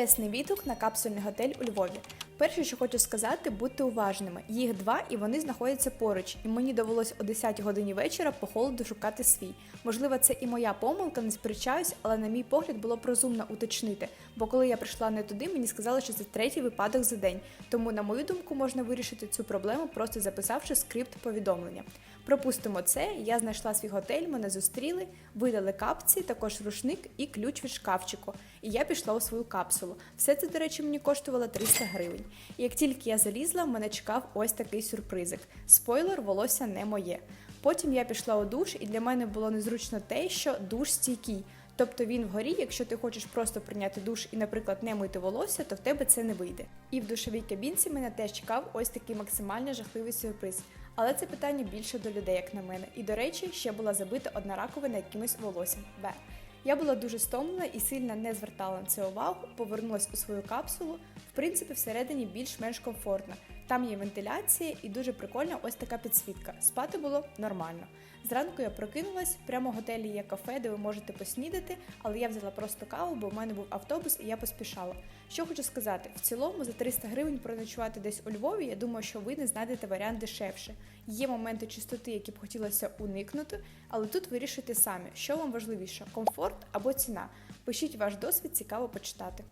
Чесний відгук на капсульний готель у Львові. Перше, що хочу сказати, будьте уважними. Їх два і вони знаходяться поруч, і мені довелось о 10 годині вечора по холоду шукати свій. Можливо, це і моя помилка, не сперечаюсь, але на мій погляд було б розумно уточнити. Бо коли я прийшла не туди, мені сказали, що це третій випадок за день. Тому, на мою думку, можна вирішити цю проблему, просто записавши скрипт повідомлення. Пропустимо це. Я знайшла свій готель, мене зустріли, видали капці, також рушник і ключ від шкафчику. І я пішла у свою капсулу. Все це, до речі, мені коштувало 300 гривень. Як тільки я залізла, мене чекав ось такий сюрпризик. Спойлер, волосся не моє. Потім я пішла у душ, і для мене було незручно те, що душ стійкий. Тобто він вгорі, якщо ти хочеш просто прийняти душ і, наприклад, не мити волосся, то в тебе це не вийде. І в душовій кабінці мене теж чекав ось такий максимально жахливий сюрприз. Але це питання більше до людей, як на мене. І до речі, ще була забита одна раковина якимось волоссям. Я була дуже стомлена і сильно не звертала на це увагу, повернулася у свою капсулу. В принципі, всередині більш-менш комфортно. Там є вентиляція і дуже прикольна ось така підсвітка. Спати було нормально. Зранку я прокинулась, прямо в готелі є кафе, де ви можете поснідати, але я взяла просто каву, бо в мене був автобус і я поспішала. Що хочу сказати, в цілому за 300 гривень проночувати десь у Львові, я думаю, що ви не знайдете варіант дешевше. Є моменти чистоти, які б хотілося уникнути, але тут вирішуйте самі, що вам важливіше комфорт або ціна. Пишіть ваш досвід, цікаво почитати.